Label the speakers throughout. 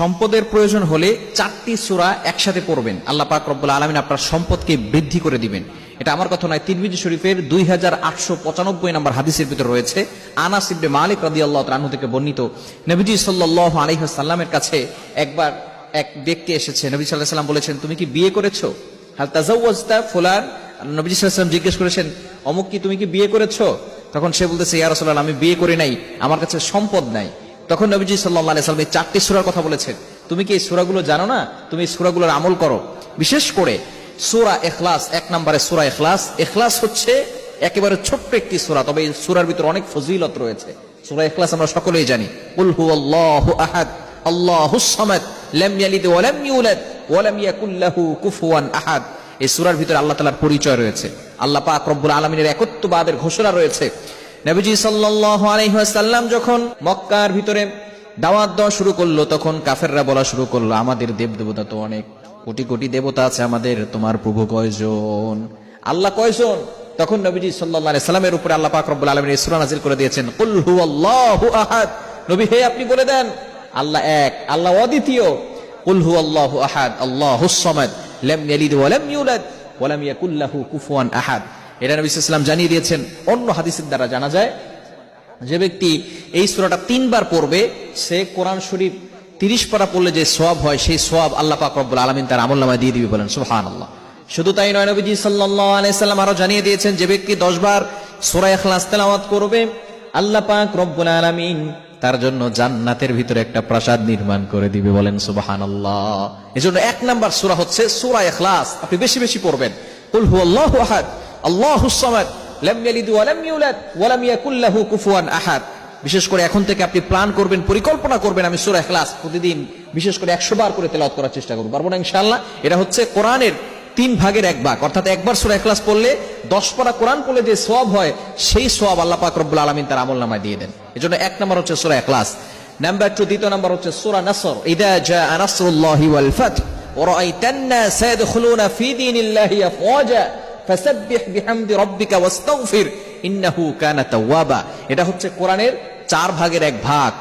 Speaker 1: সম্পদের প্রয়োজন হলে চারটি সূরা একসাথে পড়বেন। আল্লাহ পাক রব্বুল আলমিন আপনার সম্পদকে বৃদ্ধি করে দিবেন। এটা আমার কথা নয়, তিরমিজি শরীফের দুই হাজার আটশো পঁচানব্বই নম্বর হাদিসের ভিতরে রয়েছে। আনাস ইবনে মালিক রাদি আল্লাহ তালু থেকে বর্ণিত নবীজি সাল্লাহ আলহিহাসাল্লামের কাছে একবার এক ব্যক্তি এসেছে। নবী সাল্লাহ সাল্লাম বলেছেন, তুমি কি বিয়ে করেছ? হাল তাজাউজতা ফুলান? নবী সাল্লাম জিজ্ঞেস করেছেন, অমুক কি তুমি কি বিয়ে করেছ? তখন সে বলতেছে, ইয়া রাসূলুল্লাহ, আমি বিয়ে করি নাই, আমার কাছে সম্পদ নাই। তখন নবীজি সাল্লাহ আলি সাল্লাম এই চারটি সুরার কথা বলেছেন। তুমি কি এই সুরাগুলো জানো না? তুমি এই সুরাগুলোর আমল করো। বিশেষ করে সুরা এখলাস এক নম্বরে সুরা এখলাস এখলাস হচ্ছে একেবারে ছোট্ট একটি সুরা, তবে এই সুরার ভিতরে অনেক ফজিলত রয়েছে। সুরা এখলাস আমরা সকলেই জানি। কুল হু আল্লাহু আহাদ, আল্লাহুস সামাদ, লাম ইয়ালিদ ওয়া লাম ইউলাদ, ওয়া কুফুয়ান আহাদ। এই সুরার ভিতরে আল্লাহ তাআলার পরিচয় রয়েছে। আল্লাহ পাক রব্বুল আলামিনের একত্ববাদের ঘোষণা রয়েছে নবীজি সাল্লাল্লাহু আলাইহি ওয়াসাল্লাম যখন মক্কার ভিতরে দাওয়াত দেওয়া শুরু করল, তখন কাফেররা বলা শুরু করল, আমাদের দেব দেবতা তো অনেক, কোটি কোটি দেবতা আছে আমাদের, তোমার প্রভু কয়জন? আল্লাহ কয়জন? তখন নবীজি আলাইহি সাল্লামের উপরে আল্লাহ পাক রব্বুল আলামিন এই সূরা নাযিল করে দিয়েছেন, কুল হুয়াল্লাহু আহাদ। নবী, হে আপনি বলে দেন। আল্লাহ এক, আল্লাহ অদ্বিতীয়, কুল হুয়াল্লাহু আহাদ, আল্লাহুস সামাদ, লাম ইয়ালিদ ওয়া ইউলাদ ইয়াকুল লাহু কুফুয়ান আহাদ। এটা নবী ইসলাম জানিয়ে দিয়েছেন। অন্য হাদিসের দ্বারা জানা যায়, যে ব্যক্তি এই সূরাটা তিনবার পড়বে, সে কোরআন শরীফ তিরিশ পারা পড়লে যে সোয়াব হয়, সেই সোয়াব আল্লাহ পাক রব্বুল আলমিন তার আমল নামায় দিয়ে দিবে বলেন সুহান আল্লাহ শুধু তাই নয়, নবীজি সাল্লাম আরও জানিয়ে দিয়েছেন, যে ব্যক্তি দশ বার সূরা ইখলাস তেলাওয়াত করবে, আল্লাহ পাক রব্বুল আলামিন তার জন্য জান্নাতের ভিতরে একটা প্রাসাদ নির্মাণ করে দিবে বলেন, সুবহানাল্লাহ। এজন্য এক নাম্বার সূরা হচ্ছে সূরা এখলাস আপনি বেশি বেশি পড়বেন। কুল আহাদ। আল্লাহ হুসামাদ বিশেষ করে এখন থেকে আপনি প্ল্যান করবেন, পরিকল্পনা করবেন, আমি সুরা এখলাস প্রতিদিন বিশেষ করে একশো বার করে তেলাওয়াত করার চেষ্টা করব। পারব না ইনশাল্লাহ এটা হচ্ছে কোরআনের তিন ভাগের এক ভাগ। অর্থাৎ একবার সুরা এখলাস পড়লে দশ পারা কোরআন পড়লে যে সব হয়, সেই সব আল্লাহ পাক রব্বুল আলমিন তার আমল নামায় দিয়ে দেন। এজন্য এক নম্বর হচ্ছে সুরা এখলাস নাম্বার টু, দ্বিতীয় নাম্বার হচ্ছে সুরা নাসর। ইদা জা আনাসরুল্লাহি ওয়াল ফাতহ, ওয়া রাআইতান নাস ইয়াদখুলুনা ফি দীনিল্লাহি আফওয়াজা। ফাসাব্বিহ বিহামদি রাব্বিকা ওয়াস্তাগফির, ইন্নাহু কানা তাওয়াবা। এটা হচ্ছে কোরআনের চার ভাগের এক ভাগ।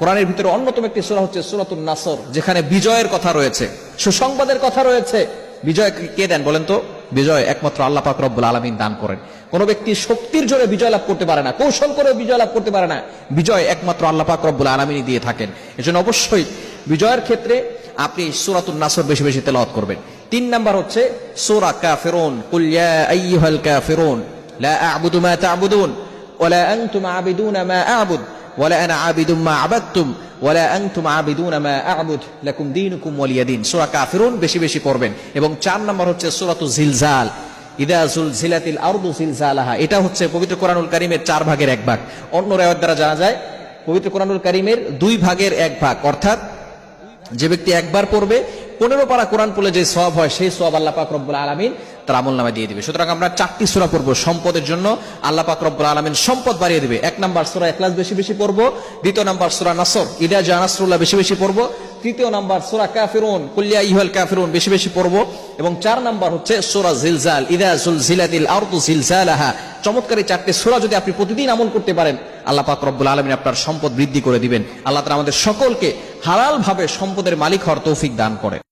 Speaker 1: কোরআনের ভিতরে অন্যতম একটি সূরা হচ্ছে সূরাতুন নাসর, যেখানে বিজয়ের কথা রয়েছে। সুসংবাদের কথা রয়েছে। বিজয় কে দেন বলেন তো? বিজয় একমাত্র আল্লাহ পাক রব্বুল আলামিন দান করেন। কোন ব্যক্তি শক্তির জোরে বিজয় লাভ করতে পারে না, কৌশল করে বিজয় লাভ করতে পারে না। বিজয় একমাত্র আল্লাহ পাক রব্বুল আলামিনই দিয়ে থাকেন। এজন্য অবশ্যই বিজয়ের ক্ষেত্রে আপনি সূরাতুন নাসর বেশি বেশি তেলাওয়াত করবেন। তিন নাম্বার হচ্ছে, সূরা কাফিরুন, কুল ইয়া আইয়ুহাল কাফিরুন, লা আ'বুদু মা তা'বুদুন ওয়ালা আনতুম আবিদুনা মা আ'বুদ ওয়ালা আনা আবিদুম মা আবাদতুম ওয়ালা আনতুম আবিদুনা মা আ'বুদ, লাকুম দীনুকুম ওয়ালিয়া দীন। সূরা কাফিরুন বেশি বেশি পড়বেন। এবং চার নাম্বার হচ্ছে সূরাতু জিলজাল, ইদা জুলজিলাতিল আরদু জিলজালাহা। এটা হচ্ছে পবিত্র কোরআনুল কারীমের চার ভাগের এক ভাগ। অন্য রায়ত দ্বারা জানা যায়, পবিত্র কোরআনুল কারীমের দুই ভাগের এক ভাগ। অর্থাৎ, যে ব্যক্তি একবার পড়বে পনেরো পারা কোরআন পড়লে যে সব হয়, সেই সব আল্লাহ পাক রব্বুল আলমিন তার আমল নামে দিয়ে দিবে। সুতরাং আমরা চারটি সুরা পড়ব সম্পদের জন্য। আল্লাহ পাক রব্বুল আলমিন সম্পদ বাড়িয়ে দিবে। এক নাম্বার সুরা একলাস বেশি বেশি পড়ব। দ্বিতীয় নাম্বার সুরা নাসর, ইদা জানাসরুল্লাহ বেশি বেশি পড়ব। তৃতীয় নাম্বার সুরা কাফিরুন কুল্লিয়া ইহুল কাফিরুন বেশি বেশি পড়ব। এবং চার নাম্বার হচ্ছে সুরা জিলজাল, ইদা জুল জিলাতিল আরদু জিলজালাহা। চমৎকারী চারটি সুরা যদি আপনি প্রতিদিন আমল করতে পারেন, আল্লাহ পাক রব্বুল আলমিন আপনার সম্পদ বৃদ্ধি করে দিবেন। আল্লাহ তাআলা আমাদের সকলকে হালাল ভাবে সম্পদের মালিক হওয়ার তৌফিক দান করে